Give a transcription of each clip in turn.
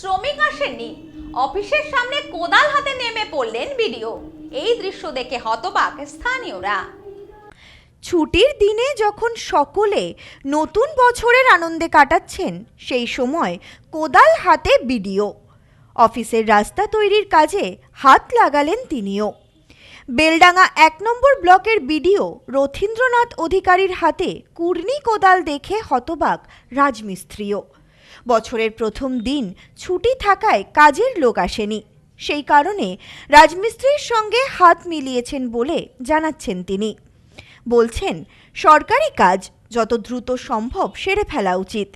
শ্রমিক আসেননি। অফিসের সামনে কোদাল হাতে নেমে পড়লেন বিডিও। এই দৃশ্য দেখে হতবাক স্থানীয়রা। ছুটির দিনে যখন সকলে নতুন বছরের আনন্দে কাটাচ্ছেন, সেই সময় কোদাল হাতে বিডিও। অফিসের রাস্তা তৈরির কাজে হাত লাগালেন তিনিও। বেলডাঙ্গা এক নম্বর ব্লকের বিডিও রথীন্দ্রনাথ অধিকারীর হাতে কুর্নি কোদাল দেখে হতবাক রাজমিস্ত্রিও। বছরের প্রথম দিন ছুটি থাকায় কাজের লোক আসেনি। সেই কারণে রাজমিস্ত্রির সঙ্গে হাত মিলিয়েছেন বলে জানাচ্ছেন তিনি। বলছেন, সরকারি কাজ যত দ্রুত সম্ভব সেরে ফেলা উচিত।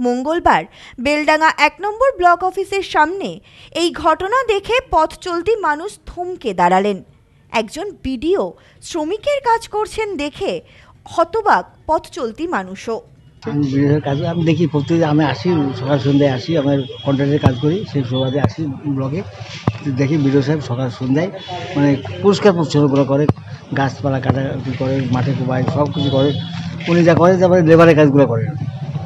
মঙ্গলবার বেলডাঙ্গা এক নম্বর ব্লক অফিসের সামনে এই ঘটনা দেখে পথ চলতি মানুষ থমকে দাঁড়ালেন। একজন বিডিও শ্রমিকের কাজ করছেন দেখে হতবাক পথ চলতি মানুষও। আমি বিদেশের কাজ আমি দেখি প্রত্যেক আমি আসি সকাল সন্ধ্যায় আসি আমার কন্ট্রাক্টের কাজ করি সেই সুবাদে আসি ব্লগে। দেখি বিডিও সাহেব সকাল সন্ধ্যায় মানে পরিষ্কার পরিচ্ছন্ন করে করে গাছপালা কাটা করে মাঠে কোবায় সব কিছু করে। উনি যা করে তারপরে লেবারের কাজগুলো করে।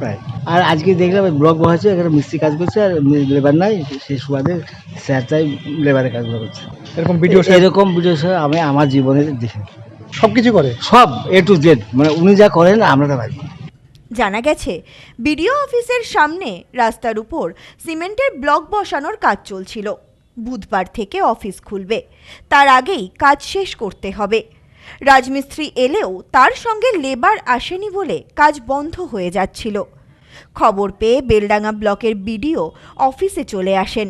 প্রায় আর আজকে দেখলাম ব্লক বসাচ্ছে এখানে মিস্ত্রি কাজ করছে আর লেবার নাই সেই সুবাদে স্যার চাই লেবারের কাজগুলো করছে। এরকম ভিডিও এরকম বিডিও স্যার আমি আমার জীবনে দেখি। সব কিছু করে? সব এ টু জেড মানে উনি যা করেন আমরা তা পারি জানা গেছে, বিডিও অফিসের সামনে রাস্তার উপর সিমেন্টের ব্লক বসানোর কাজ চলছিল। বুধবার থেকে অফিস খুলবে। তার আগেই কাজ শেষ করতে হবে। রাজমিস্ত্রি এলেও তার সঙ্গে লেবার আসেনি বলে কাজ বন্ধ হয়ে যাচ্ছিল। খবর পেয়ে বেলডাঙ্গা ব্লকের বিডিও অফিসে চলে আসেন।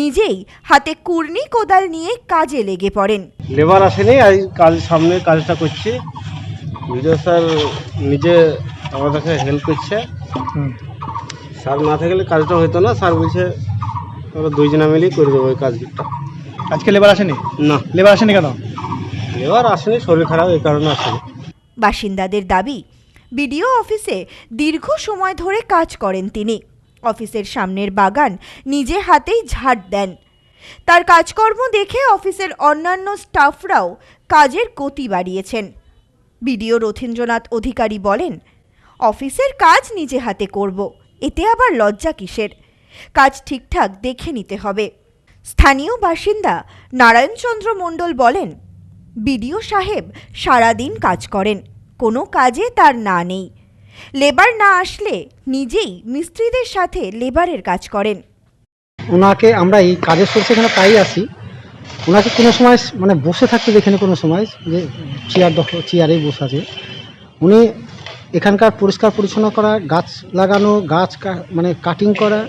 নিজেই হাতে কুর্নি কোদাল নিয়ে কাজে লেগে পড়েন। লেবার আসেনি কাজ সামনে কাজটা করছি। ভিডিও স্যার নিজে আমাদেরকে হেল্প করছে। স্যার না থাকলে কাজটা হতো না স্যার বলছে আমরা দুইজনা মিলেই করে দেবো ওই কাজটা। আজকে লেবার আসেনি? না। লেবার আসেনি কেন? লেবার আসেনি শরীর খারাপ এই কারণে আসেনি। বাসিন্দাদের দাবি বিডিও অফিসে দীর্ঘ সময় ধরে কাজ করেন তিনি। অফিসের সামনের বাগান নিজে হাতেই ঝাড় দেন। তার কাজকর্ম দেখে অফিসের অন্যান্য স্টাফরাও কাজের গতি বাড়িয়েছেন। বিডিও রথীন্দ্রনাথ অধিকারী বলেন অফিসের কাজ নিজে হাতে করব, এতে আবার লজ্জা কিসের? কাজ ঠিকঠাক দেখে নিতে হবে। স্থানীয় বাসিন্দা নারায়ণচন্দ্র মণ্ডল বলেন, বিডিও সাহেব সারাদিন কাজ করেন, কোনো কাজে তার না নেই। লেবার না আসলে নিজেই মিস্ত্রিদের সাথে লেবারের কাজ করেন। ওনাকে আমরা এই কাজের সোর্সে এখানে প্রায়ই আসি ওনাকে কোনো সময় মানে বসে থাকতে দেখিনি কোনো সময়, যে চেয়ার দখল চেয়ারেই বসে আছে। উনি এখানকার পরিষ্কার পরিচ্ছন্ন করা গাছ লাগানো গাছ মানে কাটিং করা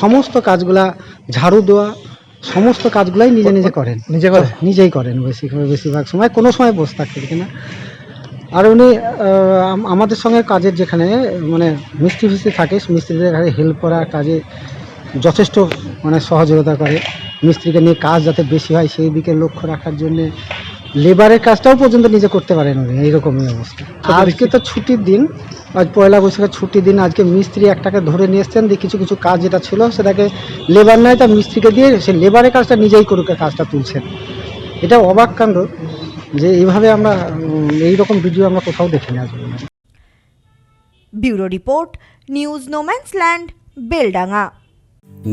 সমস্ত কাজগুলা ঝাড়ু দেওয়া সমস্ত কাজগুলাই নিজে নিজে করেন। নিজে করে? নিজেই করেন বেশিরভাগ বেশিরভাগ সময় কোনো সময় বসে থাকতে দেখি না। আর উনি আমাদের সঙ্গে কাজের যেখানে মানে মিস্ত্রি ফিস্ত্রি থাকে মিস্ত্রিদের কাছে হেল্প করা কাজে যথেষ্ট মানে সহযোগিতা করে। মিস্ত্রিকে নিয়ে কাজ যাতে বেশি হয় সেই দিকে লক্ষ্য রাখার জন্য লেবারের কাজটাও পর্যন্ত নিজে করতে পারেন উনি এইরকমই অবস্থা। আজকে তো ছুটির দিন আজ পয়লা বৈশাখের ছুটির দিন আজকে মিস্ত্রি একটাকে ধরে নিয়ে এসছেন দিয়ে কিছু কিছু কাজ যেটা ছিল সেটাকে লেবার নয় তা মিস্ত্রিকে দিয়ে সে লেবারের কাজটা নিজেই করুক কাজটা তুলছেন। এটা অবাক কাণ্ড যে এইভাবে আমরা এইরকম ভিডিও আমরা কোথাও দেখিনি আজ পর্যন্ত। Bureau report news no man's land Beldanga.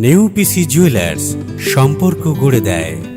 New PC jewellers সম্পর্ক গড়ে দেয়।